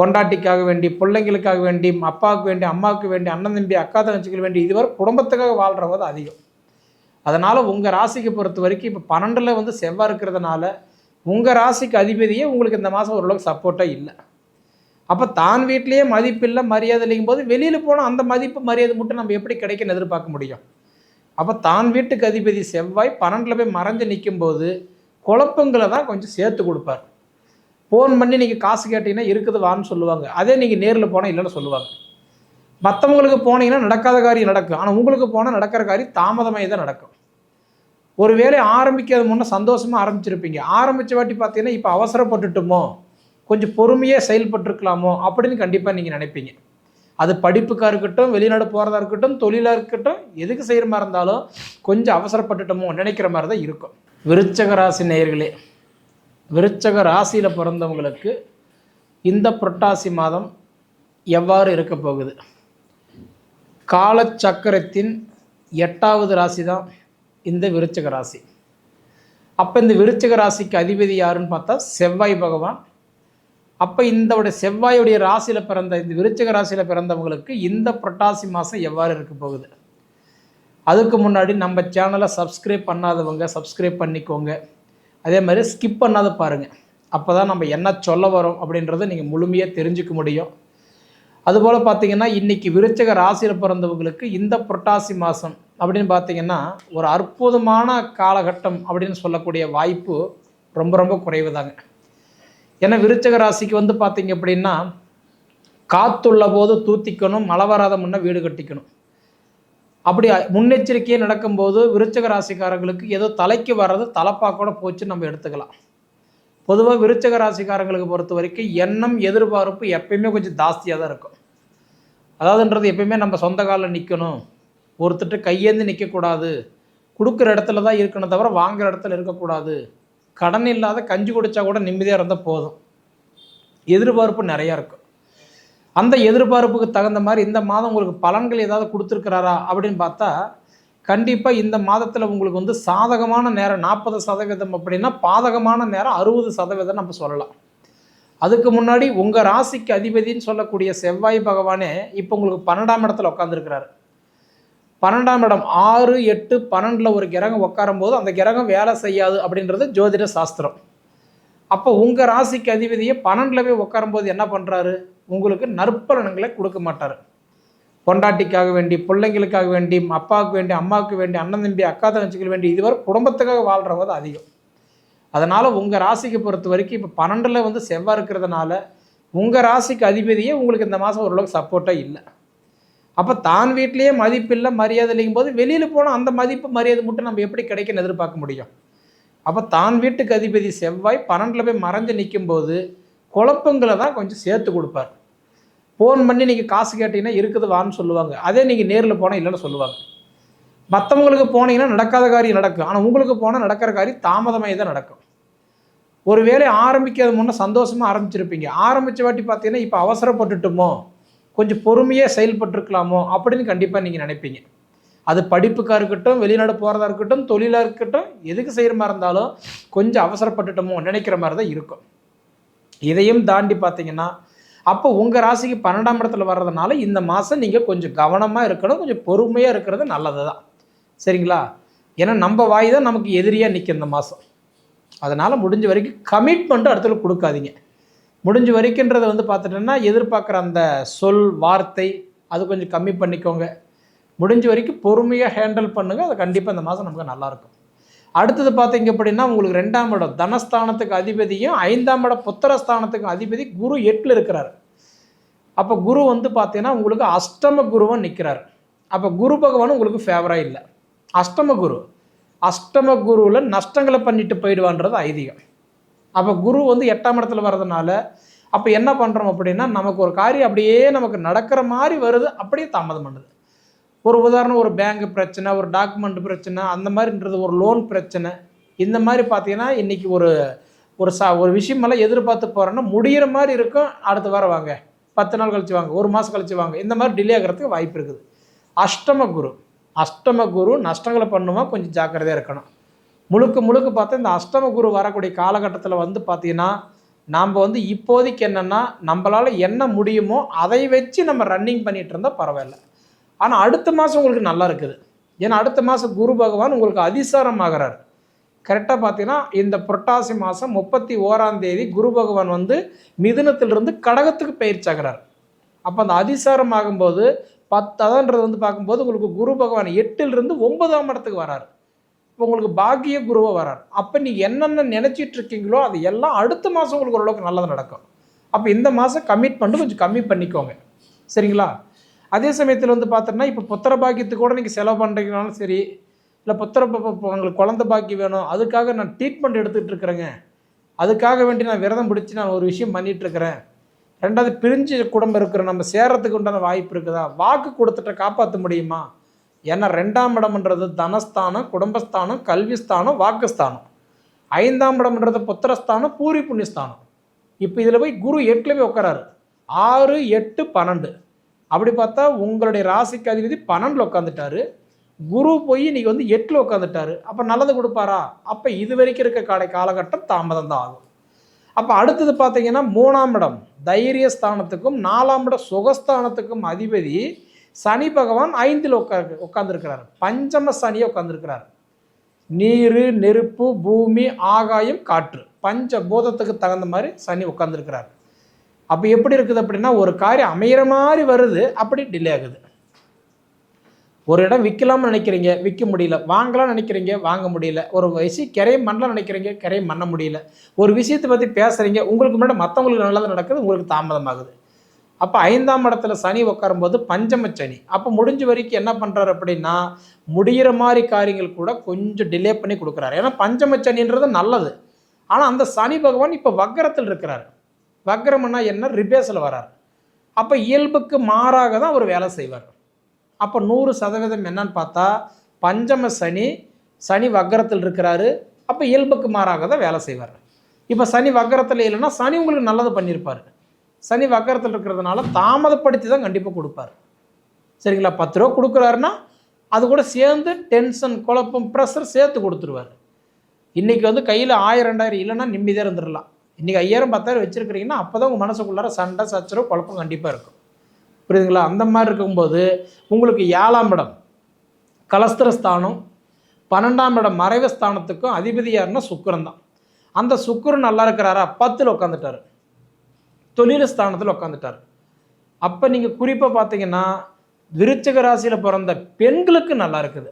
பொண்டாட்டிக்காக வேண்டி பிள்ளைங்களுக்காக வேண்டி அப்பாவுக்கு வேண்டி அம்மாவுக்கு வேண்டி அண்ணன் தம்பி அக்கா தங்கச்சிக்கு வேண்டி இதுவரை குடும்பத்துக்காக வாழ்கிறவங்க தான் அதிகம். அதனால் உங்கள் ராசிக்கு பொறுத்த வரைக்கும் இப்போ பன்னெண்டில் வந்து செவ்வாய் இருக்கிறதுனால உங்கள் ராசிக்கு அதிபதியே உங்களுக்கு இந்த மாதம் ஓரளவுக்கு சப்போர்ட்டாக இல்லை. அப்போ தான் வீட்லேயே மதிப்பில்லை மரியாதை இல்லைங்கும் போது வெளியில் போனால் அந்த மதிப்பு மரியாதை மட்டும் நம்ம எப்படி கிடைக்குன்னு எதிர்பார்க்க முடியும். அப்போ தான் வீட்டுக்கு அதிபதி செவ்வாய் பன்னெண்டில் போய் மறைஞ்சு நிற்கும்போது குழப்பங்களை தான் கொஞ்சம் சேர்த்து கொடுப்பார். ஃபோன் பண்ணி நீங்கள் காசு கேட்டிங்கன்னா இருக்குது வான்னு சொல்லுவாங்க. அதே நீங்கள் நேரில் போனால் இல்லைன்னு சொல்லுவாங்க. மற்றவங்களுக்கு போனீங்கன்னா நடக்காத காரியம் நடக்கும். ஆனால் உங்களுக்கு போனால் நடக்கிற காரியம் தாமதமாக தான் நடக்கும். ஒரு வேலையை ஆரம்பிக்காத முன்னே சந்தோஷமாக ஆரம்பிச்சிருப்பீங்க. ஆரம்பித்த வாட்டி பார்த்தீங்கன்னா இப்போ அவசரப்பட்டுட்டோமோ கொஞ்சம் பொறுமையாக செயல்பட்டுருக்கலாமோ அப்படின்னு கண்டிப்பாக நீங்கள் நினைப்பீங்க. அது படிப்புக்காக இருக்கட்டும் வெளிநாடு போகிறதா இருக்கட்டும் தொழிலாக இருக்கட்டும் எதுக்கு செய்கிற மாதிரி இருந்தாலும் கொஞ்சம் அவசரப்பட்டுட்டோமோ நினைக்கிற மாதிரி தான் இருக்கும். விருச்சக ராசி நேயர்களே விருச்சக ராசியில் பிறந்தவங்களுக்கு இந்த புரட்டாசி மாதம் எவ்வாறு இருக்க போகுது? காலச்சக்கரத்தின் எட்டாவது ராசி தான் இந்த விருச்சக ராசி. அப்போ இந்த விருச்சக ராசிக்கு அதிபதி யாருன்னு பார்த்தா செவ்வாய் பகவான். அப்போ இந்த செவ்வாயுடைய ராசியில் பிறந்த இந்த விருச்சக ராசியில் பிறந்தவங்களுக்கு இந்த புரட்டாசி மாதம் எவ்வாறு இருக்க போகுது? அதுக்கு முன்னாடி நம்ம சேனலை சப்ஸ்கிரைப் பண்ணாதவங்க சப்ஸ்கிரைப் பண்ணிக்கோங்க. அதே மாதிரி ஸ்கிப் பண்ணாத பாருங்கள் அப்போ தான் நம்ம என்ன சொல்ல வரோம் அப்படின்றத நீங்கள் முழுமையாக தெரிஞ்சுக்க முடியும். அதுபோல் பார்த்தீங்கன்னா இன்றைக்கி விருச்சக ராசியில் பிறந்தவங்களுக்கு இந்த புரட்டாசி மாதம் அப்படின்னு பார்த்தீங்கன்னா ஒரு அற்புதமான காலகட்டம் அப்படின்னு சொல்லக்கூடிய வாய்ப்பு ரொம்ப ரொம்ப குறைவு தாங்க ஏன்னா விருச்சக ராசிக்கு வந்து பார்த்தீங்க அப்படின்னா காத்துள்ள போது தூத்திக்கணும் மழை வராத முன்னே வீடு கட்டிக்கணும். அப்படி முன்னெச்சரிக்கையே நடக்கும்போது விருச்சக ராசிக்காரங்களுக்கு ஏதோ தலைக்கு வர்றது தலைப்பாக கூட போச்சு நம்ம எடுத்துக்கலாம். பொதுவாக விருச்சக ராசிக்காரங்களுக்கு பொறுத்த வரைக்கும் எண்ணம் எதிர்பார்ப்பு எப்பயுமே கொஞ்சம் ஜாஸ்தியாக தான் இருக்கும். அதாவதுன்றது எப்பயுமே நம்ம சொந்த காலில் நிற்கணும் ஒருத்தட்டு கையேந்து நிற்கக்கூடாது கொடுக்குற இடத்துல தான் இருக்கணும் தவிர வாங்குற இடத்துல இருக்கக்கூடாது. கடன் இல்லாத கஞ்சி குடித்தா கூட நிம்மதியாக இருந்தால் போதும். எதிர்பார்ப்பு நிறையா இருக்கும். அந்த எதிர்பார்ப்புக்கு தகுந்த மாதிரி இந்த மாதம் உங்களுக்கு பலன்கள் ஏதாவது கொடுத்துருக்கிறாரா அப்படின்னு பார்த்தா கண்டிப்பாக இந்த மாதத்தில் உங்களுக்கு வந்து சாதகமான நேரம் நாற்பது சதவீதம் அப்படின்னா பாதகமான நேரம் அறுபது சதவீதம் நம்ம சொல்லலாம். அதுக்கு முன்னாடி உங்கள் ராசிக்கு அதிபதின்னு சொல்லக்கூடிய செவ்வாய் பகவானே இப்போ உங்களுக்கு பன்னெண்டாம் இடத்துல உட்காந்துருக்கிறாரு பன்னெண்டாம் இடம் ஆறு எட்டு பன்னெண்டில் ஒரு கிரகம் உட்காரும்போது அந்த கிரகம் வேலை செய்யாது அப்படின்றது ஜோதிட சாஸ்திரம். அப்போ உங்கள் ராசிக்கு அதிபதியை பன்னெண்டில் போய் உட்காரும்போது என்ன பண்ணுறாரு உங்களுக்கு நற்பலன்களை கொடுக்க மாட்டார். பொண்டாட்டிக்காக வேண்டி பிள்ளைங்களுக்காக வேண்டி அப்பாவுக்கு வேண்டி அம்மாவுக்கு வேண்டி அண்ணன் தம்பி அக்கா தங்கச்சிக்கு வேண்டி இதுவரை குடும்பத்துக்காக வாழ்கிறவங்க தான் அதிகம். அதனால் உங்கள் ராசிக்கு பொறுத்த வரைக்கும் இப்போ பன்னெண்டில் வந்து செவ்வாய் இருக்கிறதுனால உங்கள் ராசிக்கு அதிபதியே உங்களுக்கு இந்த மாதம் ஓரளவுக்கு சப்போர்ட்டாக இல்லை. அப்போ தான் வீட்லேயே மதிப்பில்லை மரியாதை இல்லைங்கும் போது வெளியில் போனால் அந்த மதிப்பு மரியாதை மட்டும் நம்ம எப்படி கிடைக்குன்னு எதிர்பார்க்க முடியும். அப்போ தான் வீட்டுக்கு அதிபதி செவ்வாய் பன்னெண்டில் போய் மறைஞ்சு நிற்கும்போது குழப்பங்களை தான் கொஞ்சம் சேர்த்து கொடுப்பார். ஃபோன் பண்ணி நீங்கள் காசு கேட்டிங்கன்னா இருக்குது வான்னு சொல்லுவாங்க. அதே நீங்கள் நேரில் போனால் இல்லைன்னு சொல்லுவாங்க. மற்றவங்களுக்கு போனீங்கன்னா நடக்காத காரியம் நடக்கும். ஆனால் உங்களுக்கு போனால் நடக்கிற காரியம் தாமதமாக தான் நடக்கும். ஒரு வேலையை ஆரம்பிக்காத முன்னே சந்தோஷமாக ஆரம்பிச்சிருப்பீங்க. ஆரம்பித்த வாட்டி பார்த்தீங்கன்னா இப்போ அவசரப்பட்டுட்டோமோ கொஞ்சம் பொறுமையாக செயல்பட்டுருக்கலாமோ அப்படின்னு கண்டிப்பாக நீங்கள் நினைப்பீங்க. அது படிப்புக்காக இருக்கட்டும் வெளிநாடு போகிறதா இருக்கட்டும் தொழிலாக இருக்கட்டும் எதுக்கு செய்கிற மாதிரி இருந்தாலும் கொஞ்சம் அவசரப்பட்டுட்டோமோ நினைக்கிற மாதிரி தான் இருக்கும். இதையும் தாண்டி பார்த்தீங்கன்னா அப்போ உங்கள் ராசிக்கு பன்னெண்டாம் இடத்துல வர்றதுனால இந்த மாதம் நீங்கள் கொஞ்சம் கவனமாக இருக்கணும் கொஞ்சம் பொறுமையாக இருக்கிறது நல்லது தான் சரிங்களா? ஏன்னா நம்ம வாய் தான் நமக்கு எதிரியாக நிற்கும் இந்த மாதம் அதனால் முடிஞ்ச வரைக்கும் கமிட்மெண்ட்டு அடுத்தல கொடுக்காதீங்க. முடிஞ்ச வரைக்குன்றதை வந்து பார்த்துட்டோன்னா எதிர்பார்க்குற அந்த சொல் வார்த்தை அது கொஞ்சம் கம்மி பண்ணிக்கோங்க. முடிஞ்ச வரைக்கும் பொறுமையாக ஹேண்டில் பண்ணுங்கள் அது கண்டிப்பாக இந்த மாதம் நமக்கு நல்லாயிருக்கும் அடுத்தது பார்த்தீங்க அப்படின்னா உங்களுக்கு ரெண்டாம் இடம் தனஸ்தானத்துக்கு அதிபதியும் ஐந்தாம் இடம் புத்திரஸ்தானத்துக்கு அதிபதி குரு எட்டில் இருக்கிறார். அப்போ குரு வந்து பார்த்தீங்கன்னா உங்களுக்கு அஷ்டம குருவன் நிற்கிறார் அப்போ குரு பகவான் உங்களுக்கு ஃபேவராக இல்லை. அஷ்டம குரு. அஷ்டம குருவில் நஷ்டங்களை பண்ணிட்டு போயிடுவான்றது ஐதீகம். அப்போ குரு வந்து எட்டாம் இடத்துல வர்றதுனால அப்போ என்ன பண்ணுறோம் அப்படின்னா நமக்கு ஒரு காரியம் அப்படியே நமக்கு நடக்கிற மாதிரி வருது அப்படியே தாமதம் பண்ணுது. ஒரு உதாரணம் ஒரு பேங்க் பிரச்சனை ஒரு டாக்குமெண்ட் பிரச்சனை அந்த மாதிரின்றது ஒரு லோன் பிரச்சனை. இந்த மாதிரி பார்த்தீங்கன்னா இன்றைக்கி ஒரு ஒரு சா ஒரு விஷயமெல்லாம் எதிர்பார்த்து போகிறோன்னா முடிகிற மாதிரி இருக்கும் அடுத்த வாரம் வாங்க. பத்து நாள் கழிச்சு வாங்க ஒரு மாதம் கழிச்சு வாங்க. இந்த மாதிரி டிலே ஆகிறதுக்கு வாய்ப்பு இருக்குது. அஷ்டம குரு. அஷ்டம குரு நஷ்டங்களை பண்ணுமா கொஞ்சம் ஜாக்கிரதையாக இருக்கணும். முழுக்க முழுக்க பார்த்தா இந்த அஷ்டம குரு வரக்கூடிய காலகட்டத்தில் வந்து பார்த்தீங்கன்னா நாம் வந்து இப்போதைக்கு என்னென்னா நம்மளால் என்ன முடியுமோ அதை வச்சு நம்ம ரன்னிங் பண்ணிகிட்டு இருந்தால் பரவாயில்ல. ஆனால் அடுத்த மாதம் உங்களுக்கு நல்லா இருக்குது. ஏன்னா அடுத்த மாதம் குரு பகவான் உங்களுக்கு அதிசாரம் ஆகிறார் கரெக்டாக பார்த்தீங்கன்னா இந்த புரட்டாசி மாதம் முப்பத்தி ஓராம் தேதி குரு பகவான் வந்து மிதுனத்திலிருந்து கடகத்துக்கு பயிற்சாகிறார் அப்போ அந்த அதிசாரம் ஆகும்போது பத்தாவதுன்றது வந்து பார்க்கும்போது உங்களுக்கு குரு பகவான் எட்டிலிருந்து ஒன்பதாம் இடத்துக்கு வராரு. இப்போ உங்களுக்கு பாக்கிய குருவை வரார். அப்போ நீங்கள் என்னென்ன நினச்சிட்டு இருக்கீங்களோ அது எல்லாம் அடுத்த மாதம் உங்களுக்கு ஓரளவுக்கு நல்லது நடக்கும். அப்போ இந்த மாதம் கமிட்மெண்ட்டு கொஞ்சம் கம்மி பண்ணிக்கோங்க. சரிங்களா? அதே சமயத்தில் வந்து பார்த்தோன்னா இப்போ புத்திர பாக்கியத்துக்கு கூட நீங்கள் செலவு பண்ணுறீங்கனாலும் சரி இல்லை புத்திர உங்களுக்கு குழந்த பாக்கி வேணும் அதுக்காக நான் ட்ரீட்மெண்ட் எடுத்துகிட்டு இருக்கிறேங்க. அதுக்காக வேண்டி நான் விரதம் பிடிச்சி நான் ஒரு விஷயம் பண்ணிகிட்ருக்கிறேன் ரெண்டாவது பிரிஞ்சு குடும்பம் இருக்கிற நம்ம சேரத்துக்கு உண்டான வாய்ப்பு இருக்குதா? வாக்கு கொடுத்துட்ட காப்பாற்ற முடியுமா? ஏன்னா ரெண்டாம் இடம்ன்றது தனஸ்தானம் குடும்பஸ்தானம் கல்விஸ்தானம் வாக்குஸ்தானம். ஐந்தாம் இடம்ன்றது புத்திரஸ்தானம் பூரி புண்ணியஸ்தானம். இப்போ இதில் போய் குரு எட்டில் போய் உட்காராரு. ஆறு எட்டு பன்னெண்டு. அப்படி பார்த்தா உங்களுடைய ராசிக்கு அதிபதி பன்னெண்டில் உட்காந்துட்டாரு குரு போய் இன்னைக்கு வந்து எட்டில் உட்காந்துட்டாரு அப்போ நல்லது கொடுப்பாரா? அப்போ இது வரைக்கும் இருக்க காலை காலகட்டம் தாமதம் தான் ஆகும். அப்போ அடுத்தது பார்த்தீங்கன்னா மூணாம் இடம் தைரிய ஸ்தானத்துக்கும் நாலாம் இடம் சுகஸ்தானத்துக்கும் அதிபதி சனி பகவான் ஐந்தில் உட்கா உட்காந்துருக்கிறார் பஞ்சம சனியை உட்காந்துருக்கிறார் நீர் நெருப்பு பூமி ஆகாயம் காற்று. பஞ்ச பூதத்துக்கு தகுந்த மாதிரி சனி உட்காந்துருக்கிறார் அப்போ எப்படி இருக்குது அப்படின்னா ஒரு காரியம் அமையிற மாதிரி வருது அப்படி டிலே ஆகுது. ஒரு இடம் விற்கலாம்னு நினைக்கிறீங்க விற்க முடியல. வாங்கலாம்னு நினைக்கிறீங்க வாங்க முடியல. ஒரு விஷயம் கரையும் பண்ணலாம் நினைக்கிறீங்க கரையும் பண்ண முடியல. ஒரு விஷயத்தை பற்றி பேசுகிறீங்க உங்களுக்கு முன்னாடி மற்றவங்களுக்கு நல்லது நடக்குது உங்களுக்கு தாமதமாகுது. அப்போ ஐந்தாம் இடத்துல சனி உட்காரும்போது பஞ்சம சனி. அப்போ முடிஞ்ச வரைக்கும் என்ன பண்ணுறாரு அப்படின்னா முடிகிற மாதிரி காரியங்கள் கூட கொஞ்சம் டிலே பண்ணி கொடுக்குறாரு. ஏன்னா பஞ்சம சனின்றது நல்லது. ஆனால் அந்த சனி பகவான் இப்போ வக்கரத்தில் இருக்கிறார். வக்கரம்னா என்ன? ரிபேஸில் வரார். அப்போ இயல்புக்கு மாறாக தான் அவர் வேலை செய்வார். அப்போ நூறு சதவீதம் என்னன்னு பார்த்தா பஞ்சம சனி சனி வக்கரத்தில் இருக்கிறாரு. அப்போ இயல்புக்கு மாறாக தான் வேலை செய்வார். இப்போ சனி வக்கரத்தில் இல்லைன்னா சனி உங்களுக்கு நல்லது பண்ணியிருப்பார். சனி வக்கரத்தில் இருக்கிறதுனால தாமதப்படுத்தி தான் கண்டிப்பாக கொடுப்பார். சரிங்களா? பத்து ரூபா கொடுக்குறாருன்னா அது கூட சேர்ந்து டென்ஷன் குழப்பம் ப்ரெஷர் சேர்த்து கொடுத்துருவார். இன்றைக்கி வந்து கையில் ஆயிரம் ரெண்டாயிரம் இல்லைன்னா நிம்மதியாக இருந்துடலாம். இன்றைக்கி ஐயாயிரம் பத்தாயிரம் வச்சுருக்கிறீங்கன்னா அப்போ தான் உங்கள் மனசுக்குள்ளார சண்டை சச்சரவு குழப்பம் கண்டிப்பாக இருக்கும். புரியுதுங்களா? அந்த மாதிரி இருக்கும்போது உங்களுக்கு ஏழாம் இடம் கலஸ்திரஸ்தானம் பன்னெண்டாம் இடம் மறைவு ஸ்தானத்துக்கும் அதிபதியாருன்னா சுக்கரன் தான். அந்த சுக்கரன் நல்லா இருக்கிறாரா? பத்தில் உட்காந்துட்டார் தொழில் ஸ்தானத்தில் உட்காந்துட்டார் அப்போ நீங்கள் குறிப்பாக பார்த்தீங்கன்னா விருச்சக ராசியில் பிறந்த பெண்களுக்கு நல்லா இருக்குது.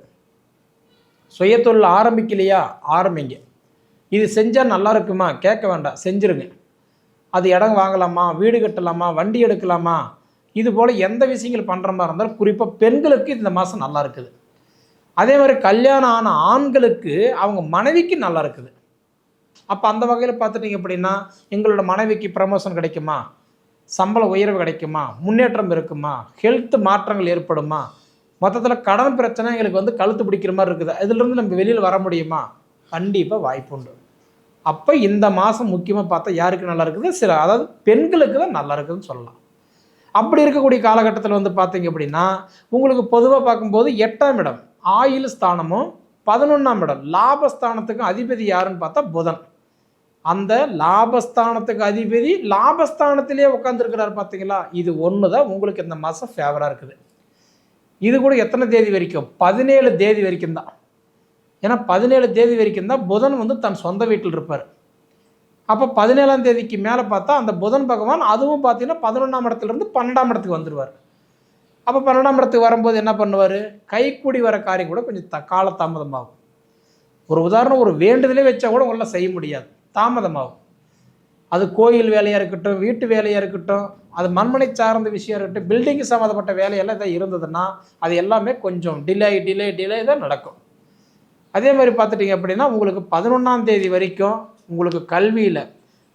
சுயத்தொழில் ஆரம்பிக்கலையா? ஆரம்பிங்க. இது செஞ்சால் நல்லா இருக்குமா? கேட்க வேண்டாம். செஞ்சுருங்க. அது இடம் வாங்கலாமா? வீடு கட்டலாமா? வண்டி எடுக்கலாமா? இது போல் எந்த விஷயங்கள் பண்ணுற மாதிரி இருந்தாலும் குறிப்பாக பெண்களுக்கு இந்த மாதம் நல்லா இருக்குது. அதே மாதிரி கல்யாணம் ஆன ஆண்களுக்கு அவங்க மனைவிக்கு நல்லா இருக்குது. அப்போ அந்த வகையில் பார்த்துட்டிங்க அப்படின்னா எங்களோட மனைவிக்கு ப்ரமோஷன் கிடைக்குமா? சம்பள உயர்வு கிடைக்குமா? முன்னேற்றம் இருக்குமா? ஹெல்த் மாற்றங்கள் ஏற்படுமா? மொத்தத்தில் கடன் பிரச்சனை எங்களுக்கு வந்து கழுத்து பிடிக்கிற மாதிரி இருக்குது. இதுலேருந்து நம்ம வெளியில் வர முடியுமா? கண்டிப்பாக வாய்ப்பு உண்டு அப்போ இந்த மாதம் முக்கியமாக பார்த்தா யாருக்கு நல்லா இருக்குது? சில அதாவது பெண்களுக்கு தான் நல்லா இருக்குதுன்னு சொல்லலாம். அப்படி இருக்கக்கூடிய காலகட்டத்தில் வந்து பார்த்தீங்க அப்படின்னா உங்களுக்கு பொதுவாக பார்க்கும்போது எட்டாம் இடம் ஆயில் ஸ்தானமும் பதினொன்றாம் இடம் லாபஸ்தானத்துக்கும் அதிபதி யாருன்னு பார்த்தா புதன். அந்த லாபஸ்தானத்துக்கு அதிபதி லாபஸ்தானத்திலே உட்காந்துருக்கிறார் பார்த்தீங்களா? இது ஒன்று தான் உங்களுக்கு இந்த மாதம் ஃபேவராக இருக்குது. இது கூட எத்தனை தேதி வரைக்கும்? பதினேழு தேதி வரைக்கும் தான். ஏன்னா பதினேழு தேதி வரைக்கும் தான் புதன் வந்து தன் சொந்த வீட்டில் இருப்பார். அப்போ பதினேழாம் தேதிக்கு மேலே பார்த்தா அந்த புதன் பகவான் அதுவும் பார்த்தீங்கன்னா பதினொன்றாம் இடத்துலேருந்து பன்னெண்டாம் இடத்துக்கு வந்துடுவார் அப்போ பன்னெண்டாம் இடத்துக்கு வரும்போது என்ன பண்ணுவார்? கைக்கூடி வர காரியம் கூட கொஞ்சம் த காலதாமதமாகும். ஒரு உதாரணம் ஒரு வேண்டுதலே வச்சா கூட உங்களால் செய்ய முடியாது. தாமதமாகும். அது கோயில் வேலையாக இருக்கட்டும் வீட்டு வேலையாக இருக்கட்டும் அது மண்மனை சார்ந்த விஷயம் இருக்கட்டும் பில்டிங் சம்மந்தப்பட்ட வேலையெல்லாம் இதாக இருந்ததுன்னா அது எல்லாமே கொஞ்சம் டிலே டிலே டிலே தான் நடக்கும். அதே மாதிரி பார்த்துட்டிங்க அப்படின்னா உங்களுக்கு பதினொன்றாம் தேதி வரைக்கும் உங்களுக்கு கல்வியில்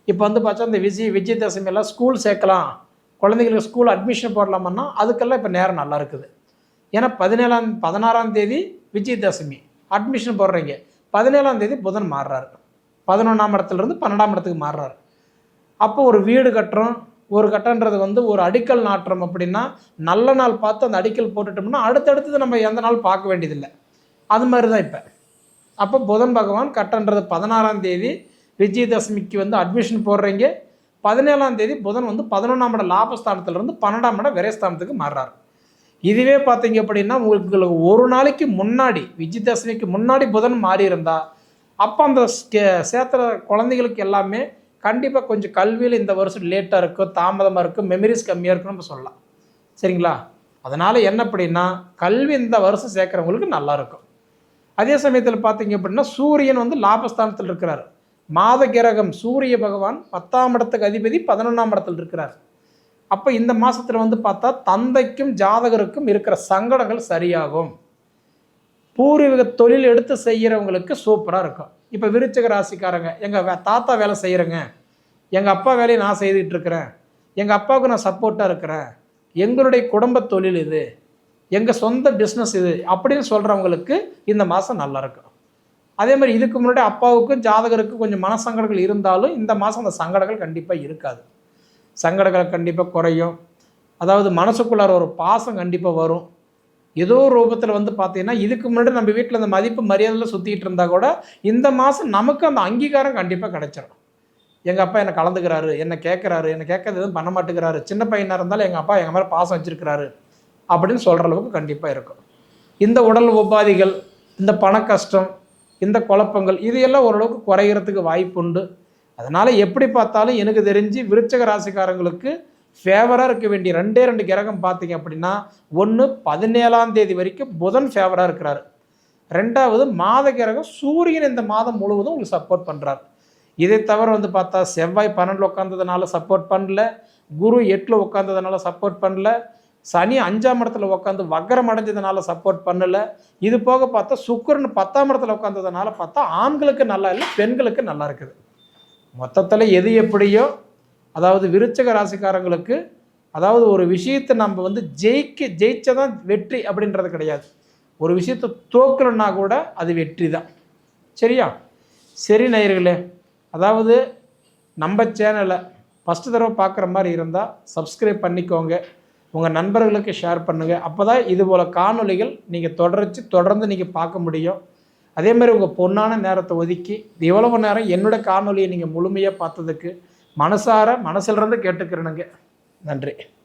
இப்போ வந்து பார்த்தா இந்த விஜய் விஜயதசமி எல்லாம் ஸ்கூல் சேர்க்கலாம். குழந்தைங்களுக்கு ஸ்கூல் அட்மிஷன் போடலாமன்னா அதுக்கெல்லாம் இப்போ நேரம் நல்லா இருக்குது. ஏன்னா பதினேழாம் பதினாறாம் தேதி விஜயதசமி அட்மிஷன் போடுறீங்க. பதினேழாம் தேதி புதன் மாறுறாரு. பதினொன்றாம் இடத்துலேருந்து பன்னெண்டாம் இடத்துக்கு மாறுறாரு. அப்போ ஒரு வீடு கட்டுறோம். ஒரு கட்டன்றது வந்து ஒரு அடிக்கல் நாட்டுறோம் அப்படின்னா நல்ல நாள் பார்த்து அந்த அடிக்கல் போட்டுட்டோம்னா அடுத்தடுத்தது நம்ம எந்த நாள் பார்க்க வேண்டியதில்லை. அது மாதிரி தான் இப்போ. அப்போ புதன் பகவான் கட்டன்றது பதினாறாம் தேதி விஜயதசமிக்கு வந்து அட்மிஷன் போடுறீங்க. பதினேழாம் தேதி புதன் வந்து பதினொன்றாம் இட லாபஸ்தானத்துலேருந்து பன்னெண்டாம் இட விரைஸ்தானத்துக்கு மாறுறார். இதுவே பார்த்தீங்க அப்படின்னா உங்களுக்கு ஒரு நாளைக்கு முன்னாடி விஜயதசமிக்கு முன்னாடி புதன் மாறி அப்போ அந்த சேர்த்துற குழந்தைகளுக்கு எல்லாமே கண்டிப்பாக கொஞ்சம் கல்வியில் இந்த வருஷம் லேட்டாக இருக்கும் தாமதமாக இருக்கும் மெமரிஸ் கம்மியாக இருக்குன்னு நம்ம சொல்லலாம். சரிங்களா? அதனால் என்ன அப்படின்னா கல்வி இந்த வருஷம் சேர்க்குறவங்களுக்கு நல்லாயிருக்கும் அதே சமயத்தில் பார்த்தீங்க அப்படின்னா சூரியன் வந்து லாபஸ்தானத்தில் இருக்கிறார். மாத கிரகம் சூரிய பகவான் பத்தாம் இடத்துக்கு அதிபதி பதினொன்றாம் இடத்தில் இருக்கிறார். அப்போ இந்த மாதத்தில் வந்து பார்த்தா தந்தைக்கும் ஜாதகருக்கும் இருக்கிற சங்கடங்கள் சரியாகும். பூர்வீக தொழில் எடுத்து செய்கிறவங்களுக்கு சூப்பராக இருக்கும். இப்போ விருச்சக ராசிக்காரங்க எங்கள் தாத்தா வேலை செய்கிறேங்க எங்கள் அப்பா வேலையை நான் செய்துக்கிட்டு இருக்கிறேன். எங்கள் அப்பாவுக்கு நான் சப்போர்ட்டாக இருக்கிறேன். எங்களுடைய குடும்ப தொழில் இது. எங்கள் சொந்த பிஸ்னஸ் இது அப்படின்னு சொல்கிறவங்களுக்கு இந்த மாதம் நல்லா இருக்கும் அதே மாதிரி இதுக்கு முன்னாடி அப்பாவுக்கும் ஜாதகருக்கும் கொஞ்சம் மனசங்கடங்கள் இருந்தாலும் இந்த மாதம் அந்த சங்கடங்கள் கண்டிப்பாக இருக்காது. சங்கடங்கள் கண்டிப்பாக குறையும். அதாவது மனசுக்குள்ளார ஒரு பாசம் கண்டிப்பாக வரும். ஏதோ ஒரு ரூபத்தில் வந்து பார்த்தீங்கன்னா இதுக்கு முன்னாடி நம்ம வீட்டில் அந்த மதிப்பு மரியாதையில் சுற்றிட்டு இருந்தால் கூட இந்த மாதம் நமக்கு அந்த அங்கீகாரம் கண்டிப்பாக கிடைச்சிடும் எங்கள் அப்பா என்னை கலந்துக்கிறாரு என்னை கேட்குறாரு என்னை கேட்கறது எதுவும் பண்ண மாட்டேங்கிறாரு. சின்ன பையனாக இருந்தாலும் எங்கள் அப்பா எங்கள் மேலே பாசம் வச்சிருக்கிறாரு. அப்படின்னு சொல்கிற அளவுக்கு கண்டிப்பாக இருக்கும். இந்த உடல் உபாதிகள் இந்த பண கஷ்டம் இந்த குழப்பங்கள் இது எல்லாம் ஓரளவுக்கு குறைகிறதுக்கு வாய்ப்பு உண்டு. அதனால் எப்படி பார்த்தாலும் எனக்கு தெரிஞ்சு விருச்சக ராசிக்காரங்களுக்கு ஃபேவராக இருக்க வேண்டிய ரெண்டே ரெண்டு கிரகம் பார்த்தீங்க அப்படின்னா ஒன்று பதினேழாம் தேதி வரைக்கும் புதன் ஃபேவராக இருக்கிறார். ரெண்டாவது மாத கிரகம் சூரியன் இந்த மாதம் முழுவதும் உங்களுக்கு சப்போர்ட் பண்ணுறார் இதை தவிர வந்து பார்த்தா செவ்வாய் பன்னெண்டில் உட்காந்ததுனால சப்போர்ட் பண்ணல குரு எட்டில் உட்காந்ததுனால சப்போர்ட் பண்ணல சனி அஞ்சாம் இடத்துல உட்காந்து வக்கரம் அடைஞ்சதுனால சப்போர்ட் பண்ணலை. இது போக பார்த்தா சுக்கரன் பத்தாம் இடத்துல உட்காந்ததுனால பார்த்தா ஆண்களுக்கு நல்லா இல்லை பெண்களுக்கு நல்லா இருக்குது. மொத்தத்தில் எது எப்படியோ அதாவது விருச்சக ராசிக்காரங்களுக்கு அதாவது ஒரு விஷயத்தை நம்ம வந்து ஜெயிக்க ஜெயிச்சதான் வெற்றி அப்படின்றது கிடையாது. ஒரு விஷயத்தை தோக்கலன்னா கூட அது வெற்றி தான் சரியா? சரி நேயர்களே அதாவது நம்ம சேனலை ஃபஸ்ட்டு தடவை பார்க்குற மாதிரி இருந்தால் சப்ஸ்கிரைப் பண்ணிக்கோங்க. உங்கள் நண்பர்களுக்கு ஷேர் பண்ணுங்கள் அப்போ தான் இது போல் காணொளிகள் நீங்கள் தொடர்ச்சி தொடர்ந்து நீங்கள் பார்க்க முடியும். அதே மாதிரி உங்கள் பொண்ணான நேரத்தை ஒதுக்கி இது எவ்வளவு நேரம் என்னோட காணொலியை நீங்கள் முழுமையாக பார்த்ததுக்கு மனசார மனசிலிருந்து கேட்டுக்கிறேனுங்க. நன்றி.